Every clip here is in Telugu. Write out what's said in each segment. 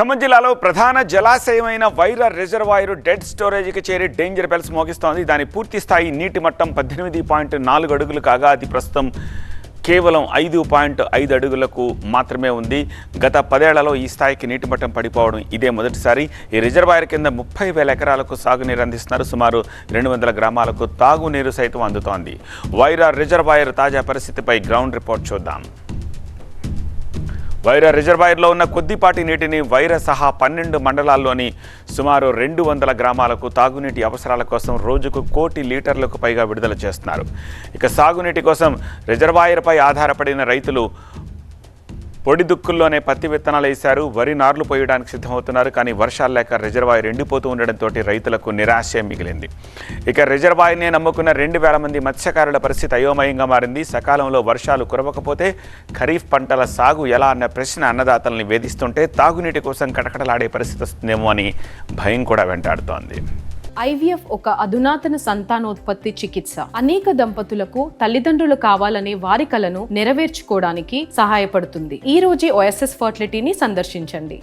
ఖమ్మం జిల్లాలో ప్రధాన జలాశయమైన వైరా రిజర్వాయర్ డెడ్ స్టోరేజీకి చేరి డేంజర్ బెల్స్ మోగిస్తోంది. దాని పూర్తి స్థాయి నీటి మట్టం పద్దెనిమిది పాయింట్ నాలుగు అడుగులు కాగా అది ప్రస్తుతం కేవలం ఐదు పాయింట్ ఐదు అడుగులకు మాత్రమే ఉంది. గత పదేళ్ళలో ఈ స్థాయికి నీటి మట్టం పడిపోవడం ఇదే మొదటిసారి. ఈ రిజర్వాయర్ కింద ముప్పై వేల ఎకరాలకు సాగునీరు అందిస్తున్నారు. సుమారు రెండు వందల గ్రామాలకు తాగునీరు సైతం అందుతోంది. వైరా రిజర్వాయర్ తాజా పరిస్థితిపై గ్రౌండ్ రిపోర్ట్ చూద్దాం. వైరా రిజర్వాయర్లో ఉన్న కొద్దిపాటి నీటిని వైర సహా పన్నెండు మండలాల్లోని సుమారు రెండు వందల గ్రామాలకు తాగునీటి అవసరాల కోసం రోజుకు కోటి లీటర్లకు పైగా విడుదల చేస్తున్నారు. ఇక సాగునీటి కోసం రిజర్వాయర్పై ఆధారపడిన రైతులు పొడి దుక్కుల్లోనే పత్తి విత్తనాలు వేశారు. వరి నార్లు పోయడానికి సిద్ధమవుతున్నారు. కానీ వర్షాలు లేక రిజర్వాయర్ ఎండిపోతూ ఉండడంతో రైతులకు నిరాశ మిగిలింది. ఇక రిజర్వాయర్నే నమ్ముకున్న రెండు వేల మంది మత్స్యకారుల పరిస్థితి అయోమయంగా మారింది. సకాలంలో వర్షాలు కురవకపోతే ఖరీఫ్ పంటల సాగు ఎలా అన్న ప్రశ్న అన్నదాతల్ని వేధిస్తుంటే తాగునీటి కోసం కటకటలాడే పరిస్థితి వస్తుందేమో అని భయం కూడా వెంటాడుతోంది. ఐవీఎఫ్ ఒక అధునాతన సంతానోత్పత్తి చికిత్స. అనేక దంపతులకు తల్లిదండ్రులు కావాలనే వారి కలను నెరవేర్చుకోవడానికి సహాయపడుతుంది. ఈ రోజే ఓఎస్ఎస్ ఫర్టిలిటీని సందర్శించండి.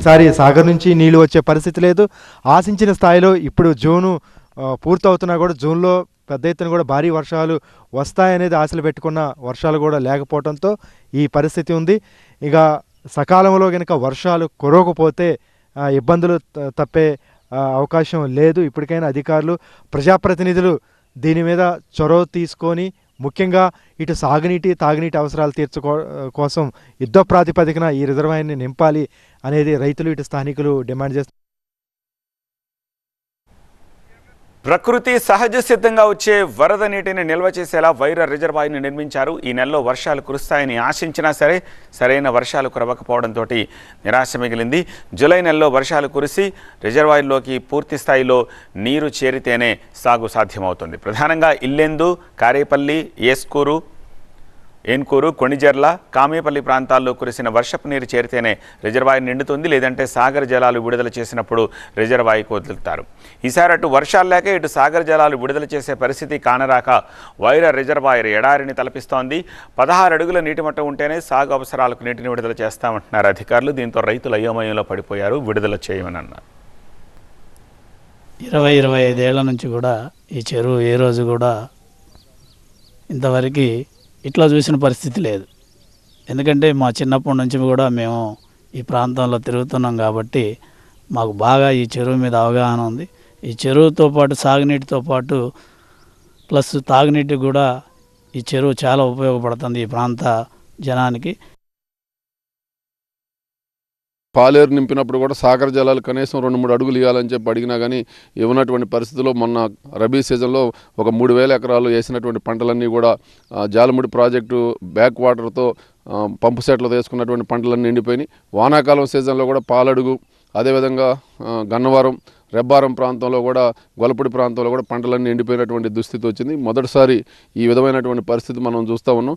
సారి సాగర్ నుంచి నీళ్ళు వచ్చే పరిస్థితి లేదు. ఆశించిన స్థాయిలో ఇప్పుడు జూను పూర్తవుతున్నా కూడా జూన్లో పెద్ద ఎత్తున కూడా భారీ వర్షాలు వస్తాయనేది ఆశలు పెట్టుకున్న వర్షాలు కూడా లేకపోవడంతో ఈ పరిస్థితి ఉంది. ఇక సకాలంలో కనుక వర్షాలు కురవకపోతే ఇబ్బందులు త- తప్పే అవకాశం లేదు. ఇప్పటికైనా అధికారులు ప్రజాప్రతినిధులు దీని మీద చొరవ తీసుకొని ముఖ్యంగా ఇటు సాగునీటి తాగునీటి అవసరాలు తీర్చుకో కోసం యుద్ధ ప్రాతిపదికన ఈ రిజర్వాయర్ని నింపాలి అనేది రైతులు ఇటు స్థానికులు డిమాండ్ చేస్తున్నారు ప్రకృతి సహజ సిద్ధంగా వచ్చే వరద నీటిని నిల్వ చేసేలా వైర రిజర్వాయర్ని నిర్మించారు. ఈ నెలలో వర్షాలు కురుస్తాయని ఆశించినా సరే సరైన వర్షాలు కురవకపోవడంతో నిరాశ మిగిలింది. జూలై నెలలో వర్షాలు కురిసి రిజర్వాయర్లోకి పూర్తి స్థాయిలో నీరు చేరితేనే సాగు సాధ్యమవుతుంది. ప్రధానంగా ఇల్లెందు కారేపల్లి ఏస్కూరు ఏన్కూరు కొణిజర్ల కామేపల్లి ప్రాంతాల్లో కురిసిన వర్షపు నీరు చేరితేనే రిజర్వాయర్ నిండుతుంది లేదంటే సాగర జలాలు విడుదల చేసినప్పుడు రిజర్వాయర్కు వదులుతారు. ఈసారి అటు వర్షాలు లేక ఇటు సాగర జలాలు విడుదల చేసే పరిస్థితి కానరాక వైర రిజర్వాయర్ ఎడారిని తలపిస్తోంది. పదహారు అడుగుల నీటి మట్టం ఉంటేనే సాగు అవసరాలకు నీటిని విడుదల చేస్తామంటున్నారు అధికారులు. దీంతో రైతులు అయోమయంలో పడిపోయారు విడుదల చేయమని అన్నారు. ఇరవై ఇరవై ఐదేళ్ళ నుంచి కూడా ఈ చెరువు ఏ రోజు కూడా ఇంతవరకు ఇట్లా చూసిన పరిస్థితి లేదు. ఎందుకంటే మా చిన్నప్పటి నుంచి కూడా మేము ఈ ప్రాంతంలో తిరుగుతున్నాం కాబట్టి మాకు బాగా ఈ చెరువు మీద అవగాహన ఉంది. ఈ చెరువుతో పాటు సాగునీటితో పాటు ప్లస్ తాగునీటికి కూడా ఈ చెరువు చాలా ఉపయోగపడుతుంది ఈ ప్రాంత జనానికి. పాలేరు నింపినప్పుడు కూడా సాగర జలాలు కనీసం రెండు మూడు అడుగులు ఇవ్వాలని చెప్పి అడిగినా కానీ ఇవ్వనటువంటి పరిస్థితిలో మొన్న రబీ సీజన్లో ఒక మూడు వేల ఎకరాలు వేసినటువంటి పంటలన్నీ కూడా జాలముడి ప్రాజెక్టు బ్యాక్ వాటర్తో పంపు సెట్లు తీసుకున్నటువంటి పంటలన్నీ ఎండిపోయినాయి. వానాకాలం సీజన్లో కూడా పాలడుగు అదేవిధంగా గన్నవరం రెబ్బారం ప్రాంతంలో కూడా గొలపడి ప్రాంతంలో కూడా పంటలన్నీ ఎండిపోయినటువంటి దుస్థితి వచ్చింది. మొదటిసారి ఈ విధమైనటువంటి పరిస్థితి మనం చూస్తూ ఉన్నాం.